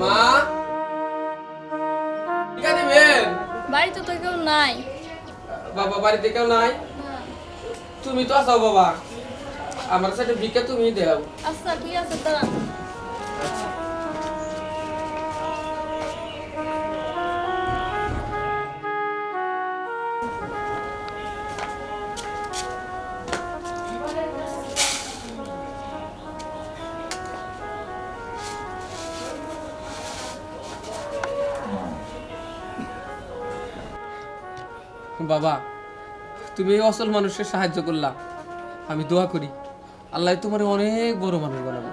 মা? ভিক্ষা দিবেন বাড়িতে তো কেউ নাই। বাবা বাড়িতে কেউ নাই? তুমি তো আছো বাবা। আমার সাথে ভিক্ষা তুমি দেও। আচ্ছা ঠিক আছে দাঁড়ান। বাবা, তুমি এই অসল মানুষের সাহায্য করলা। আমি দোয়া করি, আল্লাহ তোমার অনেক বড় মানুষ বানাবো।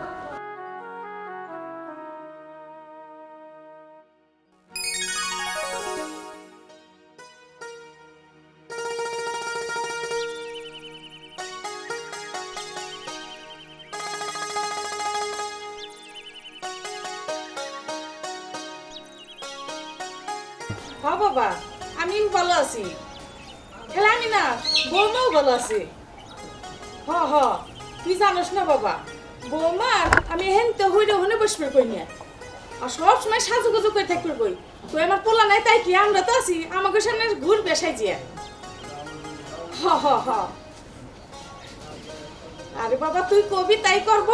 বাবা আমিও ভালো আছি। খেলা আমি না, বৌমাও ভালো আছে। হ হ, তুই জানোস না বাবা বৌমার আমি হেনতে হইলে হনে বসবে কই আর সব সময় সাজু গুজু করে থাকবে কই। তুই আমার পোলা নাই, তাই কি আমরা তো আছি, আমাকে সামনে ঘুর বেসাই জিয়া হ হ হ। আরে বাবা, তুই কবি, তাই করব?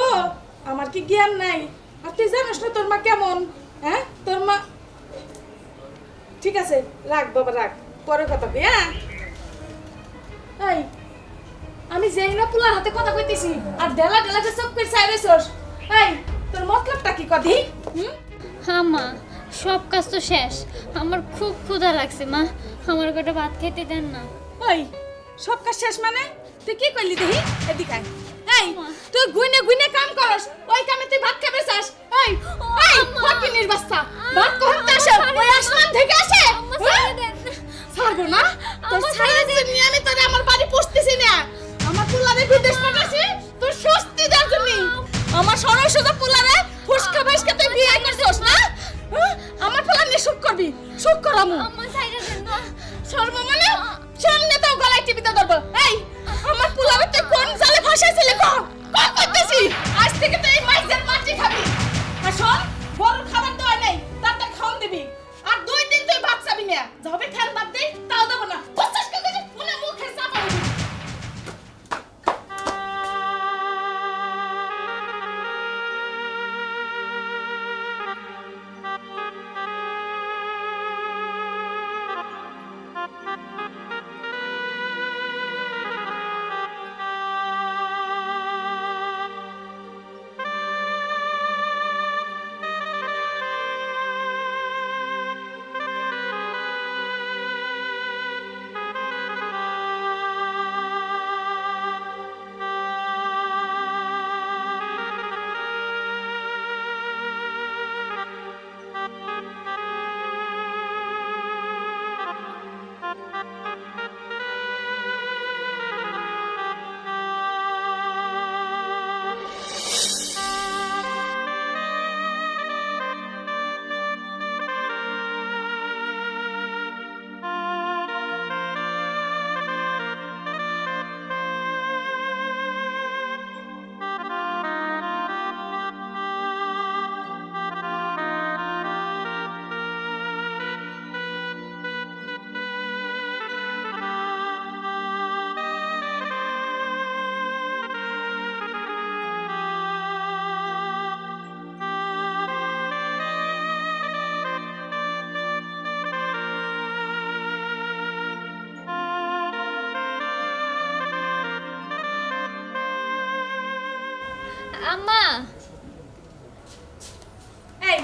আমার কি জ্ঞান নাই। আর তুই জানোস না তোর মা কেমন হ্যাঁ? তোর মা ঠিক আছে, রাখ বাবা, রাখ। পরে কথা হ্যাঁ? এই আমি যেই না পুলার হাতে কথা কইতেছি আর ডেলা ডেলা যে সব করে সাইরে সর এই তোর মতলবটা কি কদি? হুম? হ্যাঁ মা সব কাজ তো শেষ। আমার খুব ক্ষুধা লাগছে মা আমার গোটা ভাত খেতে দেন না। ওই সব কাজ শেষ মানে? তুই কি করলি দেখি? এদিকে। এই তুই গুইনে গুইনে কাম করস তো গলায় টিপিতে ধরবো এই আমার পুলাবে তুই কোন জালে ফাঁসাইছিলে ক আম্মা। এই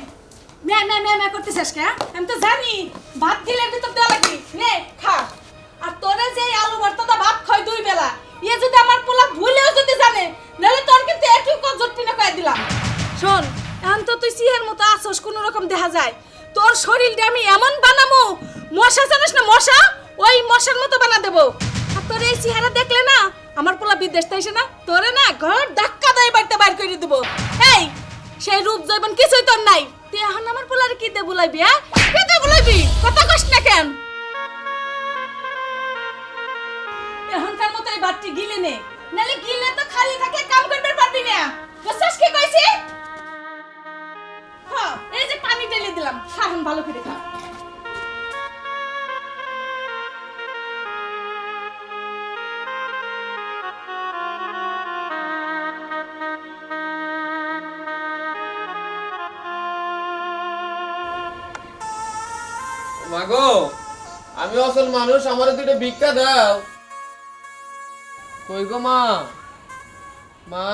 ম্যা ম্যা ম্যা ম্যা করতেছিস কে? আমি তো জানি। করে দেবো। এই, সেই রূপ জৈবন কিছুই তোর নাই। তুই এখন আমার পোলারে কি বুলাইবি হ্যাঁ? বুলাইবি? কথা না কেন? বাটটি গিলে নে। নালে গিলে তো খালি থাকে, কাম করবে পারবি না। কি কইছি? হ্যাঁ এই যে পানি ঢেলে দিলাম। সাবান ভালো করে খা মাগো আমি আসল মানুষ আমার দুটো ভিক্ষা দাও। কই গো মা? মা?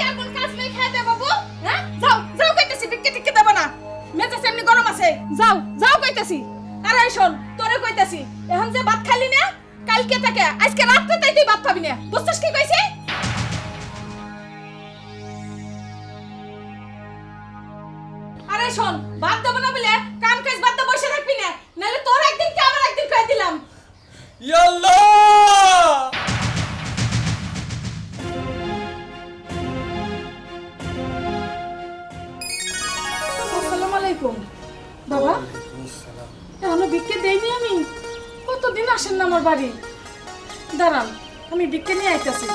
না সব কোন কাজ নেই খেয়ে দেবো বাবু হ্যাঁ? যাও যাও কইতেছি বিক্রি টিক্কি দেবো না। মেজাজ এমনি গরম আছে। যাও যাও কইতেছি। আরে শোন, তোরে কইতেছি, এখন যে ভাত খালি না, কালকে থেকে আজকে রাত্রে তাই তুই ভাত পাবি না। বুঝছিস কি কইছি? আরে, শোন, ভাত দেবো না বলে কাম কাজ বাদ বসে থাকবি না। নাহলে তোর একদিন কে আমার একদিন খাই দিলাম। ইয়াল্লাহ! ভিক্ষে দেইনি আমি? কতদিন আসেন না আমার বাড়ি? দাঁড়ান আমি ভিক্ষে নিয়ে আইতাছি।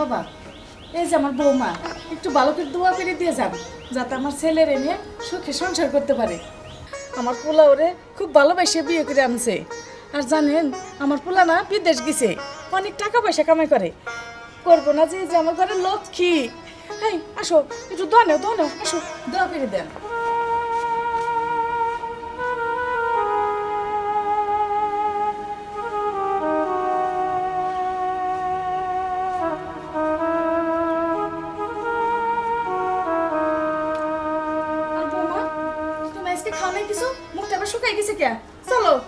বাবা, এই যে আমার বৌমা, একটু ভালো করে দোয়া করে দিয়ে যান, যাতে আমার ছেলের এনে সুখে সংসার করতে পারে। আমার পোলা ওরে খুব ভালোবাসে বিয়ে করে আনছে। আর জানেন, আমার পোলা না বিদেশ গেছে, অনেক টাকা পয়সা কামাই করে। করব না যে আমার ঘরে লক্ষ্মী। হ্যাঁ আসো, একটু দোয়া নেও দোয়া নেও, আসো, দোয়া করে দেন। মুখটা আবার শুকাই গেছে কে চলো চলো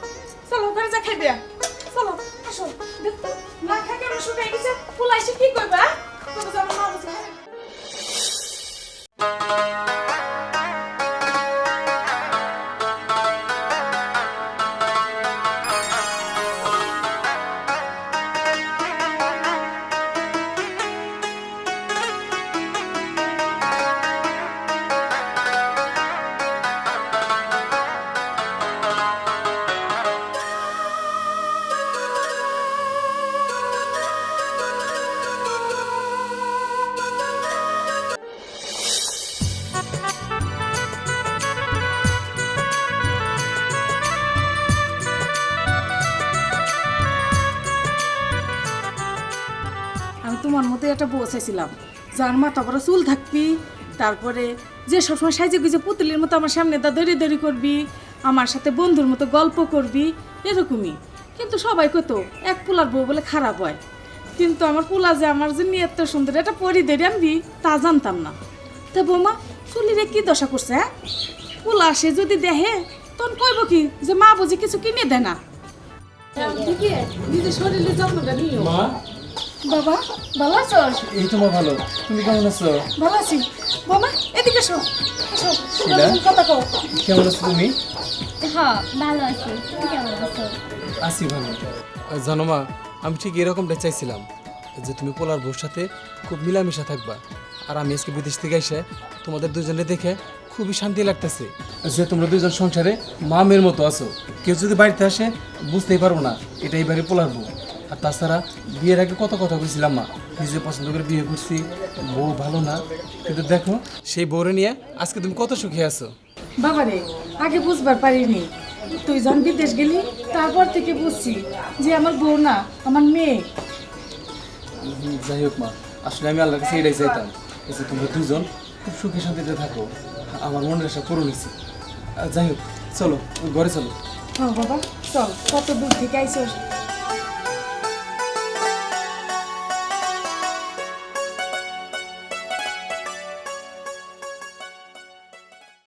বউ চাইছিলাম। যার মাথা বড় চুল থাকবি তারপরে যে সবসময় সাইজে গুজে পুতুলের মতো আমার সামনে দা দড়ি দড়ি করবি আমার সাথে বন্ধুর মতো গল্প করবি এরকমই। কিন্তু সবাই কত এক পোলার বউ বলে খারাপ হয়। কিন্তু আমার পোলা যে আমার জন্য এত সুন্দর একটা পরি দেরি আনবি তা জানতাম না। তা বৌমা চুলিরে কি দশা করছে হ্যাঁ? পোলা সে যদি দেহে তখন কইব কি যে মা বুঝি কিছু কিনে দেয় না? নিজের শরীরের যত্নটা নিও। মা বাবা ভালো আছো এই তো মা ভালো। তুমি কেমন আছো? ভালো আছি। বাবা এদিকে এসো। এসো শিলা? কথা কও। কেমন আছো তুমি? হ্যাঁ ভালো আছি। তুমি কেমন আছো? আছি ভালো। জানো মা আমি ঠিক এরকমটা চাইছিলাম যে তুমি পোলার বউর সাথে খুব মিলামিশা থাকবা। আর আমি আজকে বিদেশ থেকে এসে তোমাদের দুজনে দেখে খুবই শান্তি লাগতেছে। যে তোমরা দুজন সংসারে মা মেয়ের মতো আছো। কেউ যদি বাড়িতে আসে বুঝতেই পারব না এটা এই বাড়ি পোলার বউ। আর তাছাড়া বিয়ের আগে কত কথা বলছিলাম মা? নিজে পছন্দ করে বিয়ে করছি বউ ভালো না। কিন্তু দেখো সেই বউরে নিয়ে আজকে তুমি কত সুখী আছো। বাবা রে আগে বুঝবার পারিনি। তুই যখন বিদেশ গেলি তারপর থেকে বুঝছি যে আমার বউ না আমার মেয়ে। যাই হোক মা আসলে আমি আল্লাহর কাছে এটাই চাইতাম যে তোমরা দুজন খুব সুখে শান্তিতে থাকো। আমার মনের আশা পূরণ হয়েছে। যাই হোক চলো ঘরে চলো। হ্যাঁ বাবা চল কত দূর থেকে আইসো